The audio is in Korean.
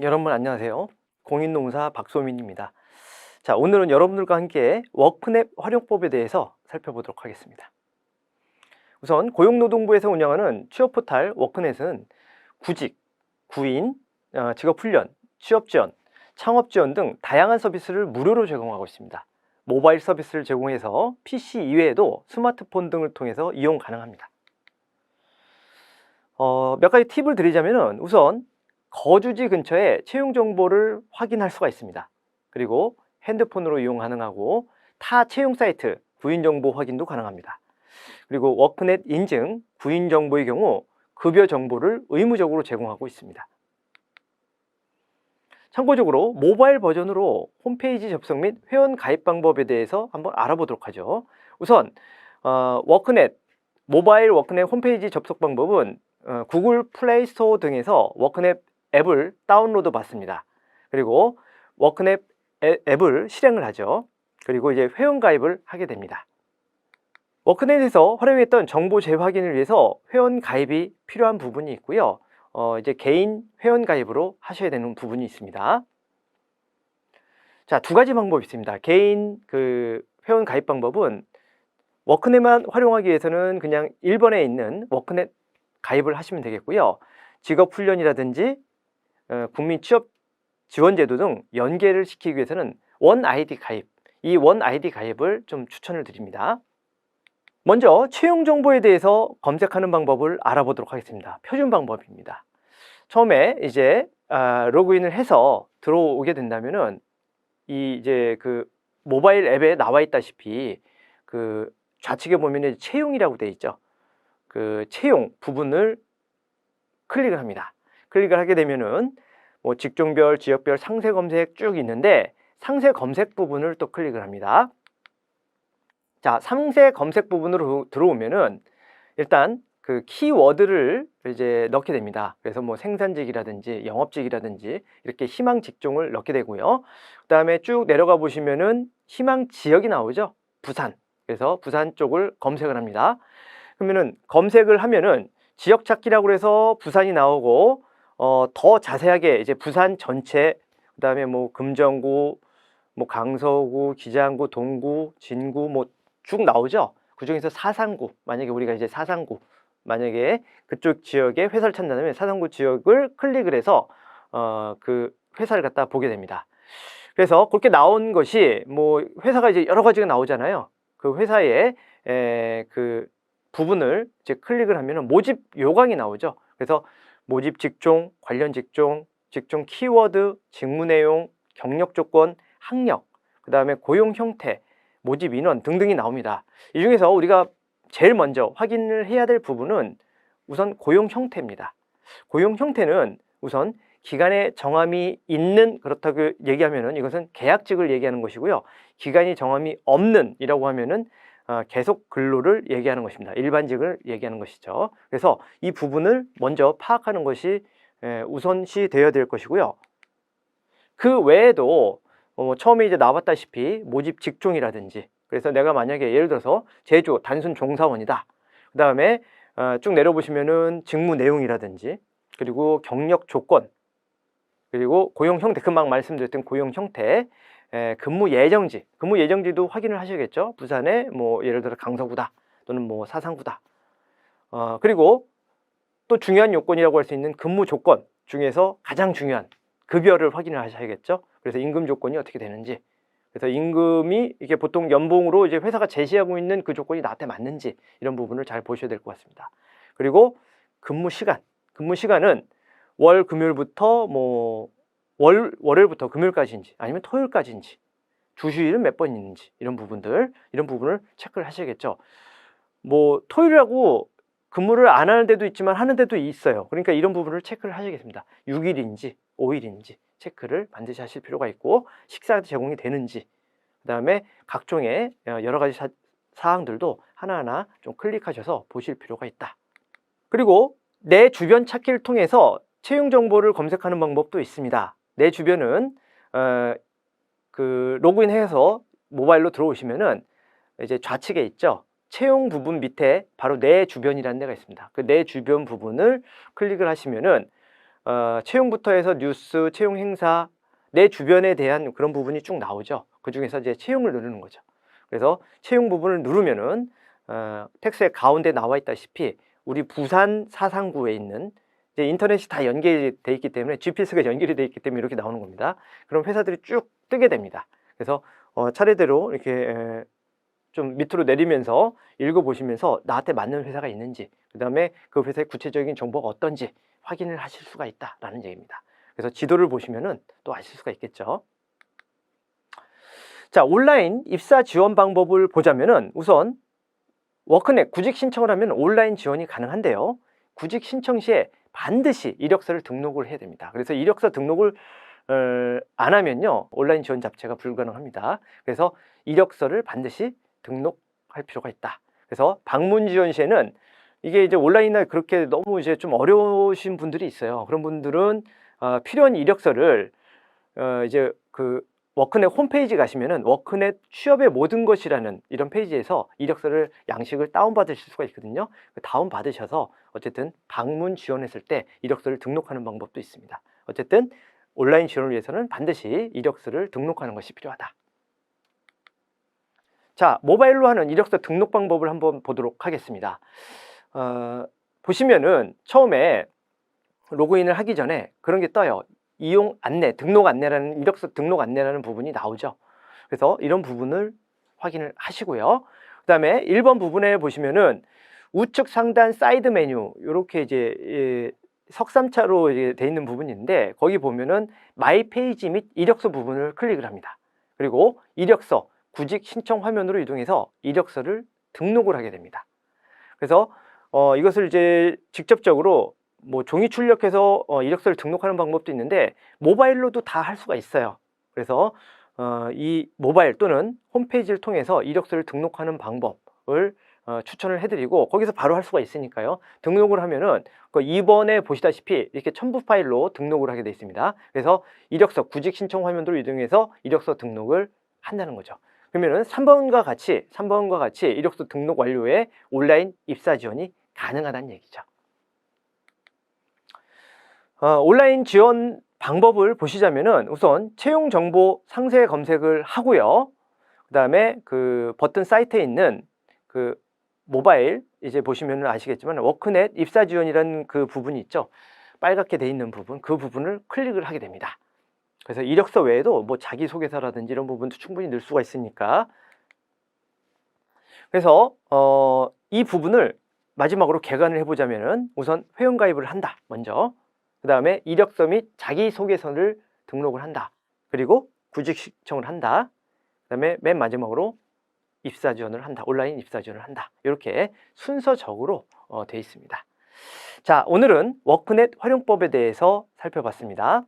여러분 안녕하세요. 공인농사 박소민입니다. 자, 오늘은 여러분들과 함께 워크넷 활용법에 대해서 살펴보도록 하겠습니다. 우선 고용노동부에서 운영하는 취업 포탈 워크넷은 구직, 구인, 어, 직업 훈련, 취업 지원, 창업 지원 등 다양한 서비스를 무료로 제공하고 있습니다. 모바일 서비스를 제공해서 PC 이외에도 스마트폰 등을 통해서 이용 가능합니다. 어, 몇 가지 팁을 드리자면 우선 거주지 근처에 채용 정보를 확인할 수가 있습니다. 그리고 핸드폰으로 이용 가능하고 타 채용 사이트 구인 정보 확인도 가능합니다. 그리고 워크넷 인증 구인 정보의 경우 급여 정보를 의무적으로 제공하고 있습니다. 참고적으로 모바일 버전으로 홈페이지 접속 및 회원 가입 방법에 대해서 한번 알아보도록 하죠. 우선 어, 워크넷 모바일 워크넷 홈페이지 접속 방법은 어, 구글 플레이 스토어 등에서 워크넷 앱을 다운로드 받습니다. 그리고 워크넷 애- 앱을 실행을 하죠. 그리고 이제 회원 가입을 하게 됩니다. 워크넷에서 활용했던 정보 재확인을 위해서 회원 가입이 필요한 부분이 있고요. 어, 이제 개인 회원 가입으로 하셔야 되는 부분이 있습니다. 자, 두 가지 방법이 있습니다. 개인 그 회원 가입 방법은 워크넷만 활용하기 위해서는 그냥 1번에 있는 워크넷 가입을 하시면 되겠고요. 직업 훈련이라든지 어, 국민 취업 지원 제도 등 연계를 시키기 위해서는 원 아이디 가입, 이 원 아이디 가입을 좀 추천을 드립니다. 먼저 채용 정보에 대해서 검색하는 방법을 알아보도록 하겠습니다. 표준 방법입니다. 처음에 이제 아, 로그인을 해서 들어오게 된다면은 이 이제 그 모바일 앱에 나와 있다시피 그 좌측에 보면은 채용이라고 되어 있죠. 그 채용 부분을 클릭을 합니다. 클릭을 하게 되면은 뭐 직종별, 지역별 상세 검색 쭉 있는데 상세 검색 부분을 또 클릭을 합니다. 자, 상세 검색 부분으로 들어오면은 일단 그 키워드를 이제 넣게 됩니다. 그래서 뭐 생산직이라든지 영업직이라든지 이렇게 희망 직종을 넣게 되고요. 그 다음에 쭉 내려가 보시면은 희망 지역이 나오죠. 부산. 그래서 부산 쪽을 검색을 합니다. 그러면은 검색을 하면은 지역 찾기라고 해서 부산이 나오고 어, 더 자세하게 이제 부산 전체 그다음에 뭐 금정구, 뭐 강서구, 기장구, 동구, 진구 뭐 쭉 나오죠. 그 중에서 사상구 만약에 우리가 이제 사상구 만약에 그쪽 지역에 회사를 찾는다면 사상구 지역을 클릭을 해서 어, 그 회사를 갖다 보게 됩니다. 그래서 그렇게 나온 것이 뭐 회사가 이제 여러 가지가 나오잖아요. 그 회사의 에, 그 부분을 이제 클릭을 하면은 모집 요강이 나오죠. 그래서 모집 직종, 관련 직종, 직종 키워드, 직무 내용, 경력 조건, 학력, 그 다음에 고용 형태, 모집 인원 등등이 나옵니다. 이 중에서 우리가 제일 먼저 확인을 해야 될 부분은 우선 고용 형태입니다. 고용 형태는 우선 기간에 정함이 있는 그렇다고 얘기하면은 이것은 계약직을 얘기하는 것이고요. 기간이 정함이 없는 이라고 하면은 어, 계속 근로를 얘기하는 것입니다. 일반직을 얘기하는 것이죠. 그래서 이 부분을 먼저 파악하는 것이 에, 우선시 되어야 될 것이고요. 그 외에도 어, 처음에 이제 나왔다시피 모집 직종이라든지 그래서 내가 만약에 예를 들어서 제조 단순 종사원이다. 그 다음에 어, 쭉 내려보시면은 직무 내용이라든지 그리고 경력 조건 그리고 고용 형태 금방 말씀드렸던 고용 형태 에, 근무 예정지 근무 예정지도 확인을 하셔야겠죠. 부산에 뭐 예를 들어 강서구다 또는 뭐 사상구다. 어, 그리고 또 중요한 요건이라고 할 수 있는 근무 조건 중에서 가장 중요한 급여를 확인을 하셔야겠죠. 그래서 임금 조건이 어떻게 되는지. 그래서 임금이 이게 보통 연봉으로 이제 회사가 제시하고 있는 그 조건이 나한테 맞는지 이런 부분을 잘 보셔야 될 것 같습니다. 그리고 근무 시간. 근무 시간은 월 금요일부터 뭐 월 월요일부터 금요일까지인지 아니면 토요일까지인지 주휴일은 몇 번 있는지 이런 부분들 이런 부분을 체크를 하셔야겠죠. 뭐 토요일하고 근무를 안 하는 데도 있지만 하는 데도 있어요. 그러니까 이런 부분을 체크를 하셔야겠습니다. 6일인지 5일인지 체크를 반드시 하실 필요가 있고 식사도 제공이 되는지 그다음에 각종의 어, 여러 가지 사, 사항들도 하나하나 좀 클릭하셔서 보실 필요가 있다. 그리고 내 주변 찾기를 통해서 채용 정보를 검색하는 방법도 있습니다. 내 주변은 어, 그 로그인해서 모바일로 들어오시면은 이제 좌측에 있죠. 채용 부분 밑에 바로 내 주변이라는 데가 있습니다. 그 내 주변 부분을 클릭을 하시면은 어, 채용부터 해서 뉴스, 채용 행사, 내 주변에 대한 그런 부분이 쭉 나오죠. 그 중에서 이제 채용을 누르는 거죠. 그래서 채용 부분을 누르면은 어, 텍스트의 가운데 나와 있다시피 우리 부산 사상구에 있는 이제 인터넷이 다 연결돼 있기 때문에 GPS가 연결이 돼 있기 때문에 이렇게 나오는 겁니다. 그럼 회사들이 쭉 뜨게 됩니다. 그래서 어, 차례대로 이렇게 에, 좀 밑으로 내리면서 읽어보시면서 나한테 맞는 회사가 있는지 그 다음에 그 회사의 구체적인 정보가 어떤지 확인을 하실 수가 있다라는 얘기입니다. 그래서 지도를 보시면은 또 아실 수가 있겠죠. 자, 온라인 입사 지원 방법을 보자면은 우선 워크넷 구직 신청을 하면 온라인 지원이 가능한데요. 구직 신청 시에 반드시 이력서를 등록을 해야 됩니다. 그래서 이력서 등록을 어, 안 하면요 온라인 지원 자체가 불가능합니다. 그래서 이력서를 반드시 등록할 필요가 있다. 그래서 방문 지원 시에는 이게 이제 온라인이나 그렇게 너무 이제 좀 어려우신 분들이 있어요. 그런 분들은 어, 필요한 이력서를 어, 이제 그 워크넷 홈페이지 가시면은 워크넷 취업의 모든 것이라는 이런 페이지에서 이력서를 양식을 다운 받으실 수가 있거든요. 다운 받으셔서 어쨌든 방문 지원했을 때 이력서를 등록하는 방법도 있습니다. 어쨌든 온라인 지원을 위해서는 반드시 이력서를 등록하는 것이 필요하다. 자, 모바일로 하는 이력서 등록 방법을 한번 보도록 하겠습니다. 어, 보시면은 처음에 로그인을 하기 전에 그런 게 떠요. 이용 안내, 등록 안내라는 이력서 등록 안내라는 부분이 나오죠. 그래서 이런 부분을 확인을 하시고요. 그 다음에 1번 부분에 보시면은 우측 상단 사이드 메뉴 이렇게 이제 예, 석삼차로 돼 있는 부분인데 거기 보면은 마이 페이지 및 이력서 부분을 클릭을 합니다. 그리고 이력서 구직 신청 화면으로 이동해서 이력서를 등록을 하게 됩니다. 그래서 어, 이것을 이제 직접적으로 뭐 종이 출력해서 어, 이력서를 등록하는 방법도 있는데 모바일로도 다 할 수가 있어요. 그래서 어, 이 모바일 또는 홈페이지를 통해서 이력서를 등록하는 방법을 어, 추천을 해드리고 거기서 바로 할 수가 있으니까요. 등록을 하면은 그 2번에 보시다시피 이렇게 첨부 파일로 등록을 하게 되어 있습니다. 그래서 이력서 구직 신청 화면으로 이동해서 이력서 등록을 한다는 거죠. 그러면은 3번과 같이 3번과 같이 이력서 등록 완료에 온라인 입사 지원이 가능하다는 얘기죠. 어, 온라인 지원 방법을 보시자면은 우선 채용 정보 상세 검색을 하고요. 그 다음에 그 버튼 사이트에 있는 그 모바일 이제 보시면 아시겠지만 워크넷 입사 지원이라는 그 부분이 있죠. 빨갛게 돼 있는 부분 그 부분을 클릭을 하게 됩니다. 그래서 이력서 외에도 뭐 자기소개서라든지 이런 부분도 충분히 넣을 수가 있으니까 그래서 어, 이 부분을 마지막으로 개관을 해보자면은 우선 회원가입을 한다 먼저 그 다음에 이력서 및 자기소개서를 등록을 한다. 그리고 구직 신청을 한다. 그 다음에 맨 마지막으로 입사 지원을 한다. 온라인 입사 지원을 한다. 이렇게 순서적으로 어, 돼 있습니다. 자 오늘은 워크넷 활용법에 대해서 살펴봤습니다